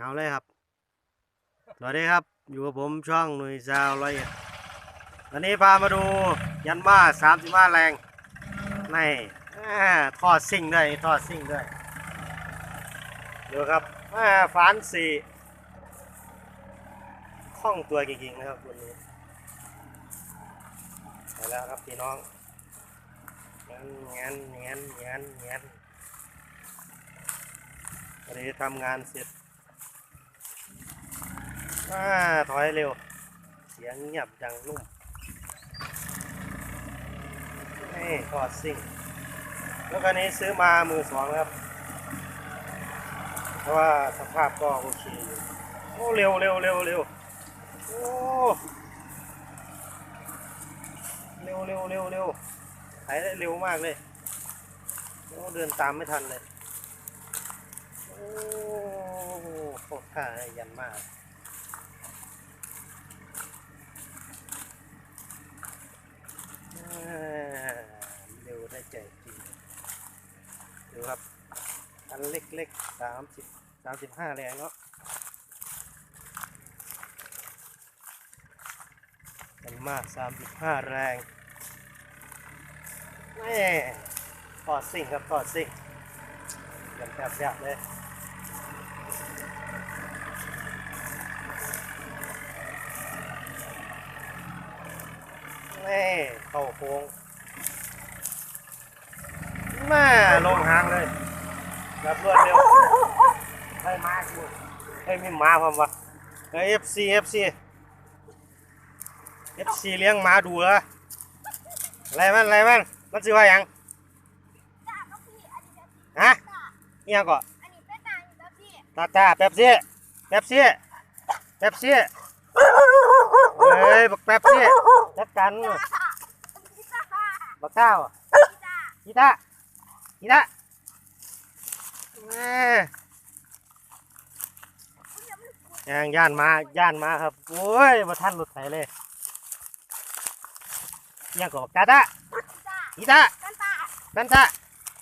เงาเลยครับสวัสดีครับ อยู่กับผมช่องหนุ่ยซาวร้อยเอ็ดวันนี้พามาดูยันมาสามสิบห้าแรงในทอดซิ่งด้วยทอดซิ่งด้วยดูครับฟานสี่คล่องตัวจริงๆนะครับวันนี้ไปแล้วครับพี่น้องงั้นงั้นงั้นงั้นงั้นวันนี้ทำงานเสร็จ อ่าถอยเร็ว เสียงเงียบดังนุ่มนี่ทอดซิ่งแล้วคันนี้ซื้อมามือสองครับ เพราะว่าสภาพก็โอเคอยู่โอ้เร็วเร็วเร็วเร็วโอ้เร็วเร็วเร็วเร็วไถได้เร็วมากเลยโอ้เดินตามไม่ทันเลย โอ้โคตรท่ายันมาก อ่าเร็วได้ใจจริง ดูครับ อันเล็กๆสามสิบสามสิบห้าแรงเนาะกันมากสามสิบห้าแรงแม่ทอดซิ่งครับทอดซิ่งยังแซ่บๆเลยนี่เข้าโค้ง แม่ลงหางเลยแบบรวดเร็วให้มากูให้มีหมาพร้อมวะเฮ้ย FC FC FC เลี้ยงหมาดูเหรออะไรมันอะไรมันมันชื่อว่าหยังจ้าก็พี่อันนี้แบบฮะจ้าอิหยังก่อนอันนี้เป็นนางแบบพี่ตาตาเป๊ปซี่เป๊ปซี่เป๊ปซี่เฮ้ยบักเป๊ปซี่จัดการมึงจ้าพี่จ้าบักเต้าอะพี่จ้ากีตากี ตาแม่คุณยังไม่รู้ย่างย่านมาย่านมาครับโอ้ยมาท่านรถไถเลยยังก็ตาตาพี่จ้ากีตากันตากันตา